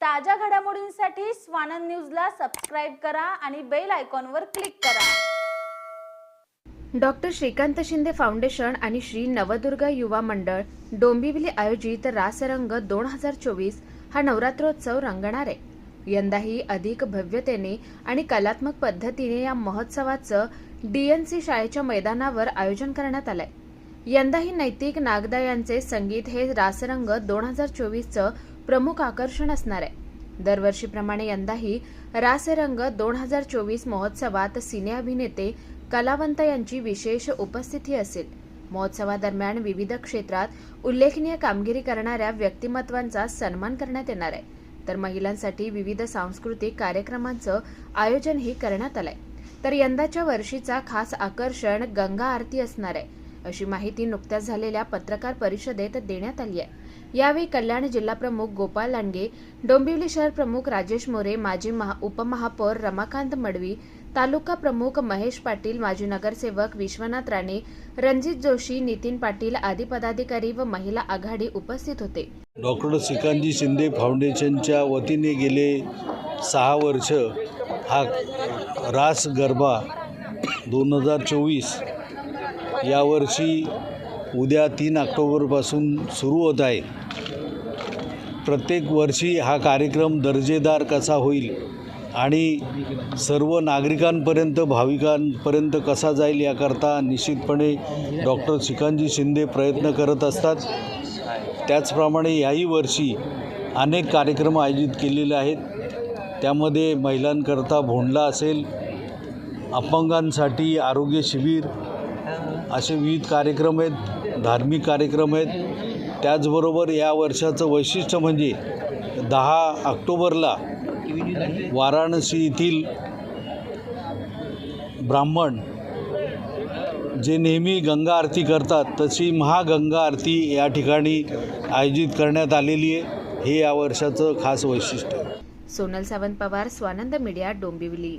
ताज्या घडामोडींसाठी स्वानंद न्यूजला सबस्क्राईब करा आणि बेल आयकॉनवर क्लिक करा. डॉक्टर श्रीकांत शिंदे फाउंडेशन आणि श्री नवदुर्गा युवा मंडळ डोंबिवली आयोजित रासरंग दोन हजार चोवीस हा नवरात्रोत्सव रंगणार आहे. यंदाही अधिक भव्यतेने आणि कलात्मक पद्धतीने या महोत्सवाचं डीएनसी शाळेच्या मैदानावर आयोजन करण्यात आलंय. यंदाही नैतिक नागदा यांचे संगीत हे रासरंग दोन हजार चोवीसचं प्रमुख आकर्षण असणार आहे. दरवर्षीप्रमाणे यंदाही रासरंग दोन हजार चोवीस महोत्सवात सिने अभिनेते कलावंत यांची विशेष उपस्थिती असेल. महोत्सवादरम्यान विविध क्षेत्रात उल्लेखनीय कामगिरी करणाऱ्या व्यक्तिमत्वांचा सन्मान करण्यात येणार आहे. तर महिलांसाठी विविध सांस्कृतिक कार्यक्रमांचं आयोजनही करण्यात आलंय. तर यंदाच्या वर्षीचा खास आकर्षण गंगा आरती असणार आहे. अशी माहिती नुकत्याच झालेल्या पत्रकार परिषदेत देण्यात आली आहे. यावेळी कल्याण जिल्हाप्रमुख गोपाळ लांडगे डोंबिवली शहर प्रमुख राजेश मोरे माजी महा उपमहापौर रमाकांत मडवी तालुका प्रमुख महेश पाटील माजी नगरसेवक विश्वनाथ राणे रणजित जोशी नितीन पाटील आदी पदाधिकारी व महिला आघाडी उपस्थित होते. डॉक्टर श्रीकांतजी शिंदे फाउंडेशनच्या वतीने गेले सहा वर्ष हा रास गरबा दोन हजार चोवीस यावर्षी उद्या तीन ऑक्टोबरपासून सुरू होत आहे. प्रत्येक वर्षी हा कार्यक्रम दर्जेदार कसा होईल आणि सर्व नागरिकांपर्यंत भाविकांपर्यंत कसा जाईल याकरता निश्चितपणे डॉक्टर श्रीकांतजी शिंदे प्रयत्न करत असतात. त्याचप्रमाणे याही वर्षी अनेक कार्यक्रम आयोजित केलेले आहेत. त्यामध्ये महिलांकरता भोंडला असेल अपंगांसाठी आरोग्य शिबिर असे विविध कार्यक्रम आहेत. धार्मिक कार्यक्रम आहेत. त्याचबरोबर या वर्षाचं वैशिष्ट्य म्हणजे दहा ऑक्टोबरला वाराणसी येथील ब्राह्मण जे नेहमी गंगा आरती करतात तशी महागंगा आरती या ठिकाणी आयोजित करण्यात आलेली आहे. हे या वर्षाचं खास वैशिष्ट्य सोनल सावंत पवार स्वानंद मीडिया डोंबिवली.